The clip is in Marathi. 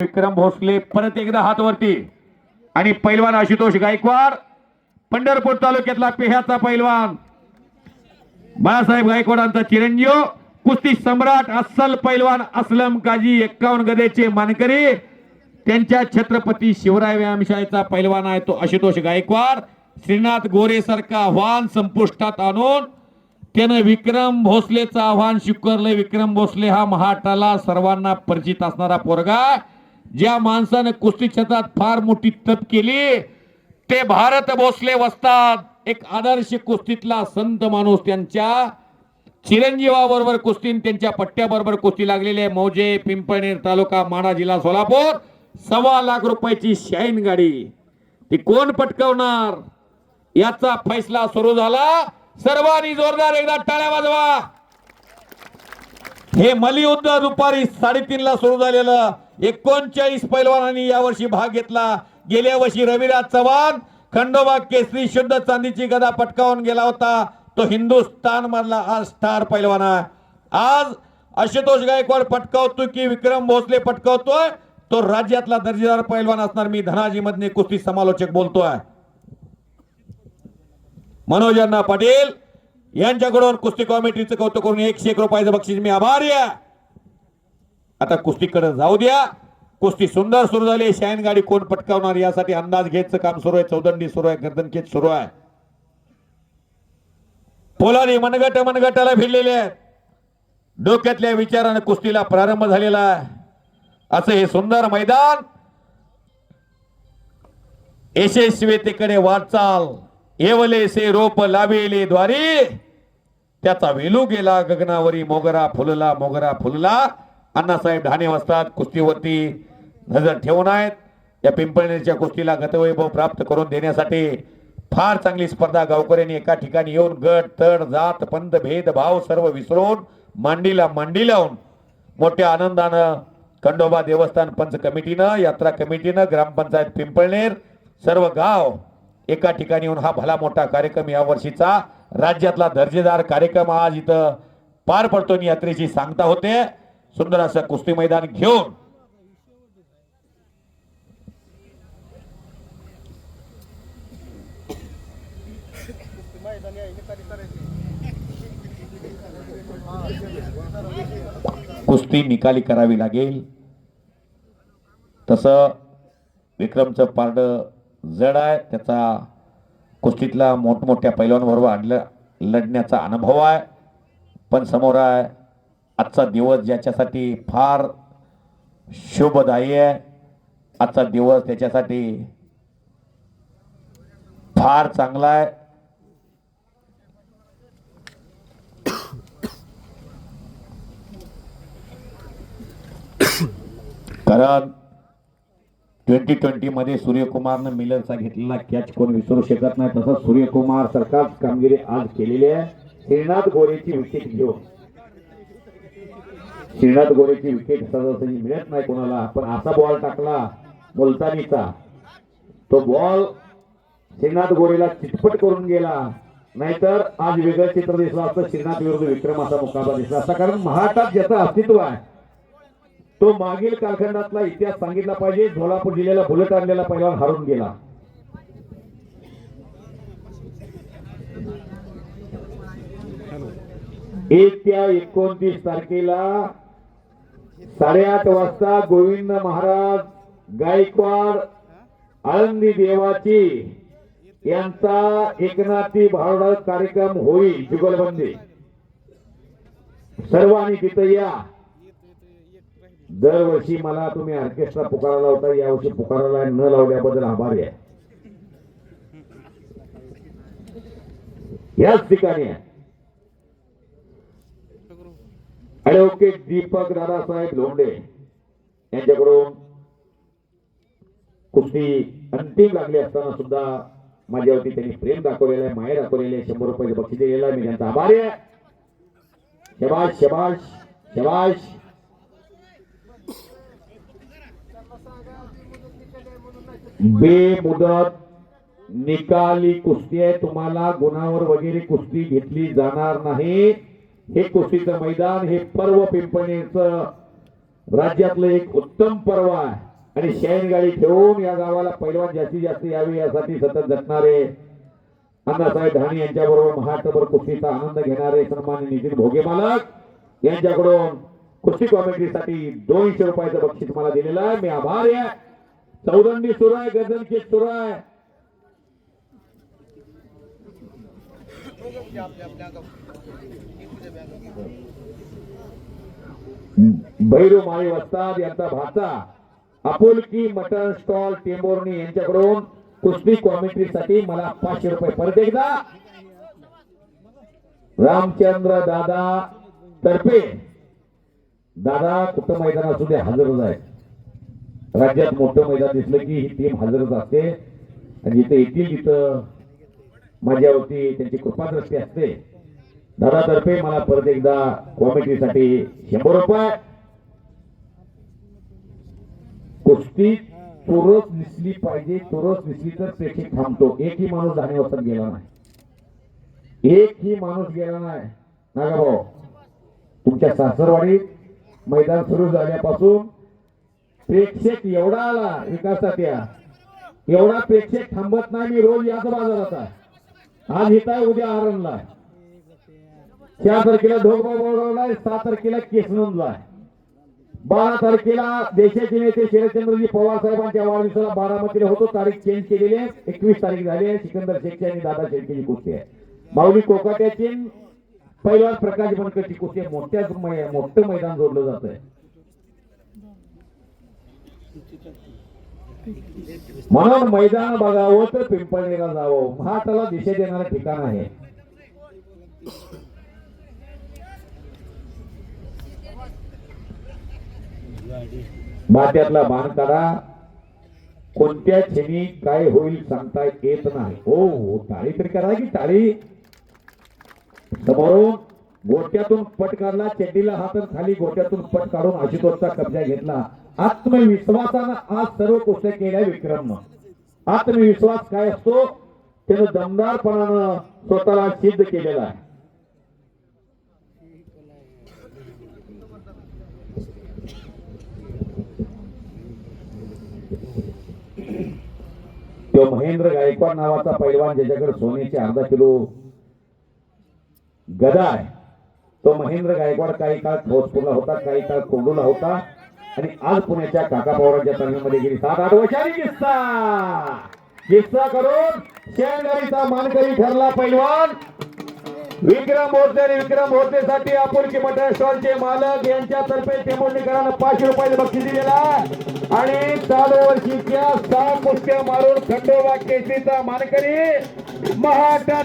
विक्रम भोसले परत एकदा हात वरती आणि पैलवान आशुतोष गायकवाड पंढरपूर तालुक्यातला पेह्याचा पैलवान. बाळासाहेब गायकवाडांचा चिरंजीव कुस्ती सम्राट अस्सल पैलवान असलम काजी एक्कावन्न गदेचे मानकरी. त्यांच्या छत्रपती शिवराय व्यायामशाळेचा पैलवान आहे तो आशुतोष गायकवाड. श्रीनाथ गोरे सारखा आव्हान संपुष्टात आणून त्यानं विक्रम भोसलेचं आव्हान स्वीकारलं. विक्रम भोसले हा महाराष्ट्राला सर्वांना परिचित असणारा पोरगा ज्या माणसानं कुस्ती क्षेत्रात फार मोठी तप केली ते भारत भोसले वसतात एक आदर्श कुस्तीतला संत माणूस त्यांच्या चिरंजीवाबरोबर कुस्ती त्यांच्या पट्ट्याबरोबर कुस्ती लागलेले मौजे पिंपळनेर तालुका माडा जिल्हा सोलापूर. सव्वा लाख रुपयाची शाईन गाडी. ती कोण पटकवणार? याचा फैसला सुरू झाला. सर्वांनी जोरदार एकदा टाळ्या वाजवा. हे मलियुद्ध दुपारी साडेतीन ला सुरू झालेलं. एकोणचाळीस पैलवानांनी यावर्षी भाग घेतला. गेल्या वर्षी रविराज चव्हाण खंडोबा केसरी शुद्ध चांदीची गदा पटकावून गेला होता. तो हिंदुस्थान मधला आज स्टार पैलवान आहे. आज आशुतोष गायकवाड पटकावतो की विक्रम भोसले पटकावतोय. तो राज्यातला दर्जेदार पैलवान असणार. मी धनाजी मधने कुस्ती समालोचक बोलतोय. मनोज अण्णा पाटील यांच्याकडून कुस्ती कॉमेंट्रीचं कौतुक करून एकशे एक रुपयाचं बक्षीस मी आभारी आहे. आता कुस्तीकडे जाऊ द्या. कुस्ती सुंदर सुरू झाली. शाईन गाडी कोण पटकावणार यासाठी अंदाज घ्यायचं काम सुरू आहे. चौदंडी सुरू आहे. गर्दनखेत सुरू आहे. पोलादी मनगट मनगटाला भिडलेले आहेत. डोक्यातल्या विचारानं कुस्तीला प्रारंभ झालेला आहे. असं हे सुंदर मैदान. यशस्वीतेकडे वाटचाल. येवलेसे रोप लावेले द्वारी. त्याचा वेलू गेला गगनावरी. मोगरा फुलला मोगरा फुलला. अण्णासाहेब ढाणे वाजतात कुस्तीवरती नजर ठेवून आहेत. या पिंपळनेरच्या कुस्तीला गतवैभव प्राप्त करून देण्यासाठी फार चांगली स्पर्धा गावकऱ्यांनी एका ठिकाणी येऊन गट तड जात पंत भेदभाव सर्व विसरून मांडीला मांडी लावून मोठ्या आनंदानं खंडोबा देवस्थान पंच कमिटीनं यात्रा कमिटीनं ग्रामपंचायत पिंपळनेर सर्व गाव एका ठिकाणी येऊन हा भला मोठा कार्यक्रम यावर्षीचा राज्यातला दर्जेदार कार्यक्रम आज इथं पार पडतो आणि यात्रेची सांगता होते. सुंदर असं कुस्ती मैदान घेऊन कुस्ती निकाली करावी लागेल. तसं विक्रमचं पारड जड आहे. त्याचा कुस्तीतला मोठमोठ्या पैलवांबरोबर आणलं लढण्याचा अनुभव आहे. पण समोर आहे आजचा दिवस ज्याच्यासाठी फार शुभदायी आहे. आजचा दिवस त्याच्यासाठी फार चांगला आहे. कारण ट्वेंटी ट्वेंटी मध्ये सूर्यकुमारनं मिलरचा घेतलेला कॅच कोण विसरू शकत नाही. तसं सूर्यकुमार सरकारच कामगिरी आज केलेली आहे. श्रीनाथ गोरेची विकेट घेऊन. श्रीनाथ गोरेची विकेट सहजासहजी मिळत नाही कोणाला पण असा बॉल टाकला मुलतानीचा. तो बॉल श्रीनाथ गोरेला चिटपट करून गेला. नाहीतर आज वेगळं चित्र दिसलं असतं. श्रीनाथ विरुद्ध विक्रम असा मुकाबला दिसला असता. कारण महाराष्ट्रात ज्याचं अस्तित्व आहे तो मागील कालखंडातला इतिहास सांगितला पाहिजे. झोलापूर जिल्ह्याला बुलेट आणलेला पहिला हरून गेला. एक त्या एकोणतीस तारखेला साडेआठ वाजता गोविंद महाराज गायकवाड आळंदी देवाची यांचा एकनाथी भावडा कार्यक्रम होईल जुगलबंदी. सर्वांनी तिथं या. दरवर्षी मला तुम्ही ऑर्केस्ट्रा पुकारायला होता यावर्षी पुकाराला न लावल्याबद्दल आभारी आहे. याच ठिकाणी आहे. ऍडव्होकेट दीपक दादासाहेब लोंढे यांच्याकडून कुस्ती अंतिम लागली असताना सुद्धा माझ्यावरती त्यांनी प्रेम दाखवलेलं आहे माया दाखवलेली आहे. शंभर रुपये बक्षीस दिलेलं आहे. मी त्यांचा आभारी आहे. शबाश शबाश शबाश बेमुदत निकाली कुस्ती आहे. तुम्हाला गुणावर वगैरे कुस्ती घेतली जाणार नाही. हे कुस्तीचं मैदान हे पर्व पिंपणीचं राज्यातलं एक उत्तम पर्व आहे. आणि शयन गाडी ठेवून या गावाला पैलवान जास्तीत जास्त यावे यासाठी सतत झटणारे अण्णासाहेब धाणी यांच्याबरोबर महाराष्ट्रभर कुस्तीचा आनंद घेणारे सन्मान्य नितीन भोगे मालक यांच्याकडून कुस्ती कॉमेंट्रीसाठी दोनशे रुपयाचं बक्षीस मला दिलेलं आहे. मी आभार आहे. चौदंडी सुराय आहे सुराय केस सुरू आहे भैरू माळी वस्ताद यांचा भाचा. आपुलकी मटन स्टॉल टेंबोर्णी यांच्याकडून कुस्ती कॉमेंट्रीसाठी मला पाचशे रुपये परत एकदा. रामचंद्र दादा तर्फे. दादा कुठं मैदान असू दे हजरच आहे राज्यात मोठं मैदान दिसलं की ही टीम हजरच असते. आणि जिथे येतील तिथं. माझ्यावरती त्यांची कृपादृष्टी असते. दादातर्फे मला परत एकदा कॉमेंट्रीसाठी शंभर रुपये. कुस्ती चोरस दिसली पाहिजे. चोरस दिसली तर प्रेक्षक थांबतो. एकही माणूस धाणे गेला नाही. एकही माणूस गेला नाही. नागाभाऊ तुमच्या सासरवाडीत मैदान सुरू झाल्यापासून प्रेक्षक एवढा आला विकासात या. एवढा प्रेक्षक थांबत नाही. मी रोज याच बाजारात आहे. आज हित आहे उद्या आरणला आहे? चार तारखेला ढोकबा बोलवलाय सात तारखेला केसनंदला आहे. बारा तारखेला देशाचे नेते शरदचंद्रजी पवार साहेबांच्या वाढदिवसाला बारामतीला होतो. तारीख चेंज केलेली आहे. एकवीस तारीख झाली आहे. सिकंदर शेखची आणि दादा शेळकेची कुस्ती आहे. माऊली कोकाट्याची पहिला प्रकाश बनकरची कुस्ती आहे. मोठ्याच मोठं मैदान जोडलं जात आहे म्हणून मैदान बघावं तर पिंपळणीला जावं. महाटाला दिशा देणारं ठिकाण आहे. बाट्यातला बाण काढा. कोणत्या क्षणी काय होईल सांगता येत नाही. हो हो टाळी तरी करा की टाळी. समोरून गोट्यातून पट काढला चड्डीला हात खाली गोट्यातून पट काढून आशुतोषचा कब्जा घेतला. आत्मविश्वासानं आज सर्व गोष्टी केल्या विक्रम आत्मविश्वास काय असतो? त्यानं दमदारपणानं स्वतःला सिद्ध केलेला आहे. तो महेंद्र गायकवाड नावाचा पैलवान ज्याच्याकडे सोन्याची अर्धा किलो गदा आहे. तो महेंद्र गायकवाड काही काळ भोजपूरला होता काही काळ कोंडूला होता. आणि आज पुण्याच्या काका पवारांच्या तालमीमध्ये गेली सात आठ वर्षांनी किस्सा. किस्सा करून शेणगाडीचा मानकरी ठरला पैलवान. विक्रम मोर्चे आणि विक्रम मोर्चेसाठी आपुलकी मटन स्टॉलचे मालक यांच्यातर्फे टेंबोर्णीकरांना पाचशे रुपयाचे बक्षीस दिलेला आणि चालू वर्षीच्या सहा कुस्त्या मारून खंडोबा केसरीचा मानकरी महाटा